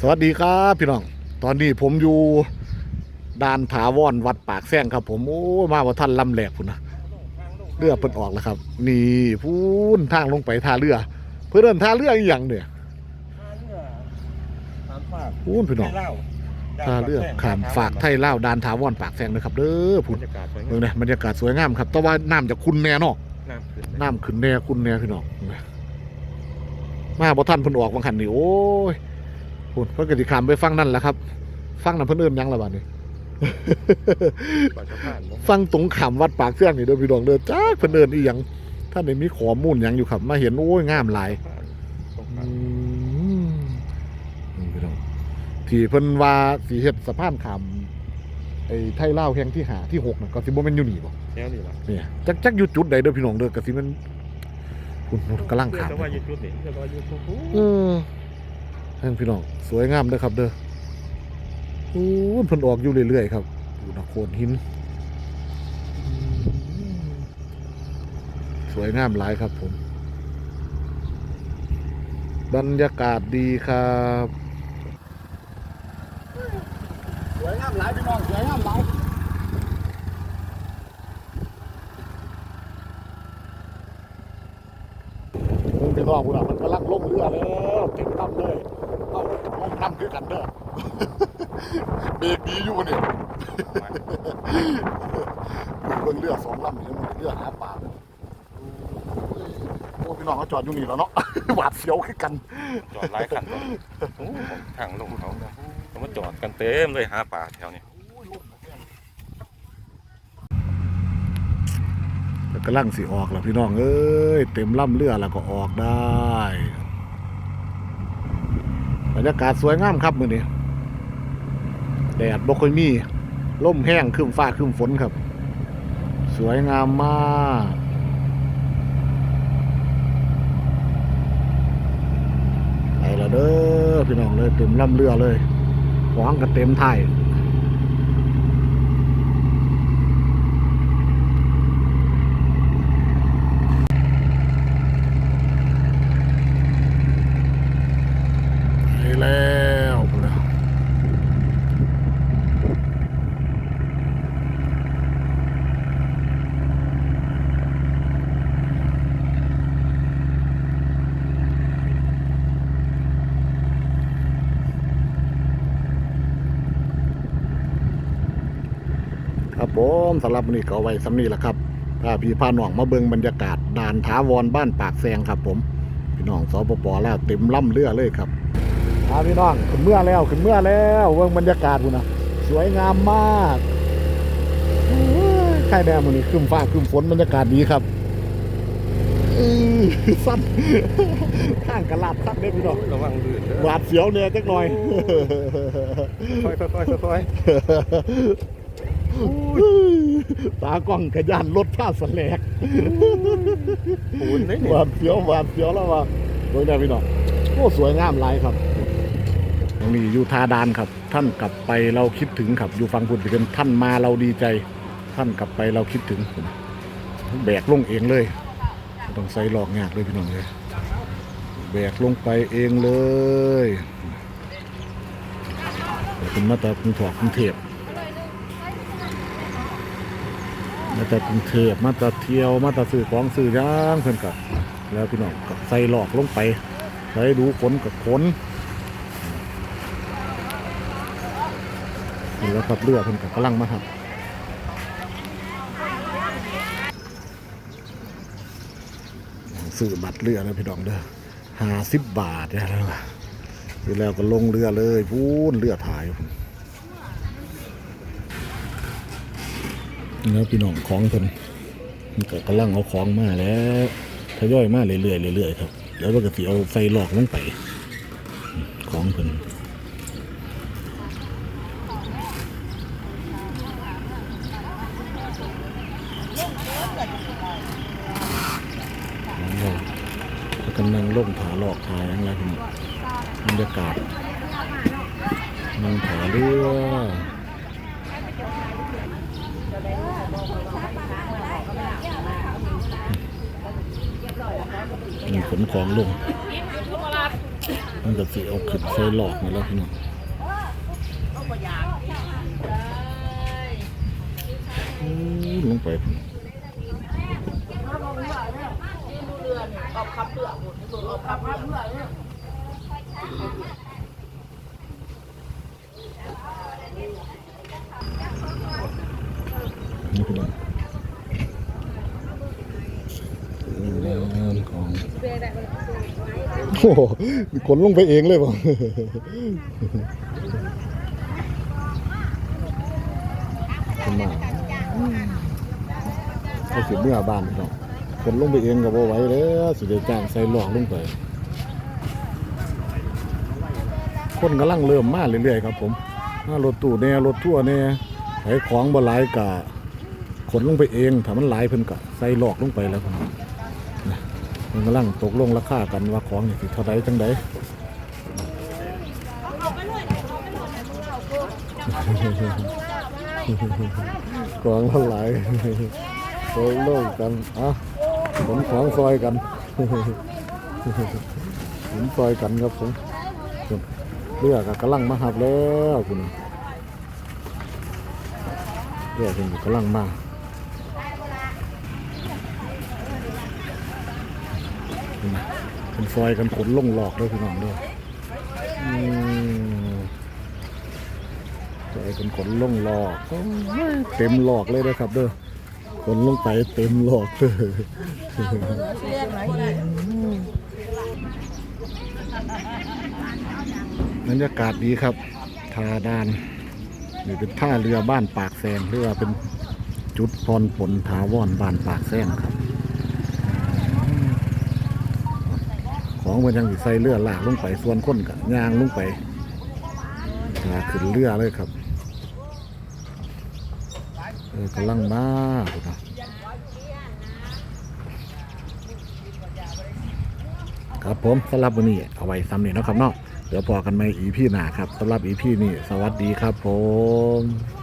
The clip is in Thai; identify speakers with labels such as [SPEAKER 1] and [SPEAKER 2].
[SPEAKER 1] สวัสดีครับพี่น้อง ตอนนี้ผมอยู่ด่านถาวรวัดปากแซงครับ ผมโอ้ยมาว่าท่านลำแหลกพุ่นนะเรือเปิดออกแล้วครับ นี่พูนทางลงไปท่าเรือ เพื่อเดินท่าเรืออีกอย่างเนี่ย
[SPEAKER 2] ถามฝาก
[SPEAKER 1] พูนพี่น้อง
[SPEAKER 2] ให้เล่า
[SPEAKER 1] ท่าเรือขามฝากไทยเล่าวด่านถาวรปากแซงนะครับเด้อบ
[SPEAKER 2] ร
[SPEAKER 1] พุ่น
[SPEAKER 2] รยากาศสวย
[SPEAKER 1] เมื
[SPEAKER 2] งา
[SPEAKER 1] อง
[SPEAKER 2] ม
[SPEAKER 1] เนี่ยบรรยากาศสวยงามครับแต่ว่าน้ำจะคุณแน่เนอก
[SPEAKER 2] น้ำขึ้น
[SPEAKER 1] น้ำขึ้นแน่คุณแน่พี่น้องมาบ่ท่านเพิ่นออกบางคันนี่โอ้ย พุ่นเพิ่นก็สิขามไปฟังนั่นแหละครับ ฟังนั่นเพิ่นเอิ้นหยังละบาดนี้
[SPEAKER 2] ปากสะพานเนอะ
[SPEAKER 1] ฟังตรงขามวัดปากเสื่องนี่เด้อพี่น้องเด้อจ้าเพิ่นเอิ้นอีหยังท่านได้มีข้อมูลหยังอยู่ครับมาเห็นโอ้ยงามหลาย
[SPEAKER 2] ตรง
[SPEAKER 1] อื
[SPEAKER 2] ข้าม
[SPEAKER 1] มนี่พี่น้องที่เพิ่นว่าสิเฮ็ดสะพานขามไอ้ไทยลาวแห่งที่หาที่หกน่ะก็สิบ่แม่นอยู่นี่บ่
[SPEAKER 2] แนวนี้ล่ะ
[SPEAKER 1] เนี่ยจักจักอยู่จุดใดเด้อพี่น้องเด้อก็สิมันคุณกำลังขาม
[SPEAKER 2] แต่ว่าอยู่จุดนี้แต่ว่าอยู่ตรงนู้น
[SPEAKER 1] เออ ท่านพี่น้องสวยงามเด้อครับ เด้อโอ้พิ่นออกอยู่เรื่อยๆครับอยู่นโคนหิน สวยงามหลายครับผม บรรยากาศดีครับสวยงามหลายพี่น้องสวยงามหลายเพิ่งพี่น้องคุณอะมันกำลังลงเรือแล้วเต็มลำเลยเลง น้ำคือกันเด้อเบรกดีอยู่เนี่ยเบิ่งเรือสองลำนี่มันเรือหาปลาโอ้พี่น้องเขาจอดอยู่นี่แล้วเนาะหวาดเสียวคือกัน
[SPEAKER 2] จอดหลายคันทางลงเขาเขามาจอดกันเต็มเลยหาปลาแถวนี้
[SPEAKER 1] กำลังสิออกแล้วพี่น้องเอ้ยเต็มลำเรือแล้วก็ออกได้ รรยากาศสวยงามครับมื้อนี้แดดบ่ค่อยมีลมแห้งขึ้นฟ้าขึ้นฝนครับ สวยงามมากไปแล้วเด้อพี่น้องเลยเต็มลำเรือเลยของกันเต็มไทย ไปแล้วพุ่นแล้ว ครับผมสำหรับวันนี้ก็เอาไว้สำนี้แหละครับพาพี่พาน้องมาเบิ่งบรรยากาศด่านท้าวรบ้านปากแซงครับ ผมพี่น้องสปปแล้วเต็มล่ำเรือเลยครับอาพี่น้องขึ้นเมื่อแล้วขึ้นเมื่อแล้วเบิ่งบรรยากาศพุ่นนะสวยงามมากโอ้ยใครแน่มันนี่ครึ้มฟ้าครึ้มฝนบรรยากาศดีครับอื้อสั้นข้างกระลาดสั้นเด้อพี่น้อง
[SPEAKER 2] ระวังลื่นเด้อ
[SPEAKER 1] หวาดเสียวเนี่ยจักหน่อย
[SPEAKER 2] ค่อยๆค่อยๆค่อย
[SPEAKER 1] ตากล้องขยันรถผ้าสแลก
[SPEAKER 2] ๆปูนเลย
[SPEAKER 1] ห
[SPEAKER 2] เนี่ย
[SPEAKER 1] วาดเสียวหวาดเสียวแล้วว่าโดยได้พี่น้องโอ้สวยงามหลายครับตรงนี้อยู่ทาดานครับ ท่านกลับไปเราคิดถึงครับ อยู่ฟังพูดเป็นท่านมาเราดีใจ ท่านกลับไปเราคิดถึงแบกลงเองเลยไม่ต้องใส่หลอกงากเลยพี่น้องเลยแบกลงไปเองเลยเป็นมาตรากรุงถอกกรุงเทพ มาตรกรุงเทพมาตรเที่ยวมาตรสื่อของสื่อย่างเพิ่อนกับแล้วพี่น้องก็ใส่หลอกลงไปใส่ดูขนกับขนนี่แล้วครับเรือเพิ่อนกับกำลังมาครับซื้อบัตรเรือแล้วพี่น้องเด้อห้าสิบบาทเนี่ยแล้วล่ะอยู่แล้วก็ลงเรือเลยพูนเรือถ่ายพุ่น แล้วพี่น้องของเพิ่นมันก็กำลังเอาของมาแล้วทยอยมาเรื่อยๆเรื่อยๆครับแล้วก็สิเอาใส่หลอกลงไป ของเพิ่นแล้วกำลังล่มผาหลอกถ่ายอะไรพี่น้บรรยากาศนั่งผาเรือ มีขนของลง มันจะสิเอาขึ้นใส่หลอกนี่แล้วพี่น้องลงไปนี่พี่น้องานของ โอ้โหมีคนลงไปเองเลยป่ะขึ้นมาเขาสิเมื่อบ้านพี่น้องคนลงไปเองกับว่ไหว้แล้วสิเดจ้างใส่หลอกลงไป คนกำลังเริ่มมาเรื่อยๆครับผมรถตู้แน่รถทั่วร์แน่ไอ้ของบ่หลายกะขนลงไปเองถ้ามันหลายเพิ่นกะใส่หลอกลงไปแล้วครับ มันกำลังตกลงราคากันว่าของนี่สิเท่าใดจังใดของละหลายตกลงกันอะขนของซอยกันขนซอยกันครับผมเรือกกำลังมาหับแล้วคุณเรือคุณกำลังมา เป็นซอยกันขนลงหลอกด้วยพี่น้องด้วยอืมซอยกันขนลงหลอกเต็มหลอกเลยนะครับเด้อขนลงไปเต็มหลอกเลยบรรยากาศดีครับทาดานนี่เป็นท่าเรือบ้านปากแซงหรือว่าเป็นจุดพรผลถาวรบ้านปากแซงครับ ของมันยังอยู่ใส่เรือลากลงไปส่วนคนกับยางลงไปลากขึ้นเรือเลยครับเออกำลังมาครับครับผมสำหรับวันนี้เอาไว้ซ้ำนี่นะครับเนาะเดี๋ยวพอกันใหมอีพี่หนาครับสำหรับอีพี่นี้สวัสดีครับผม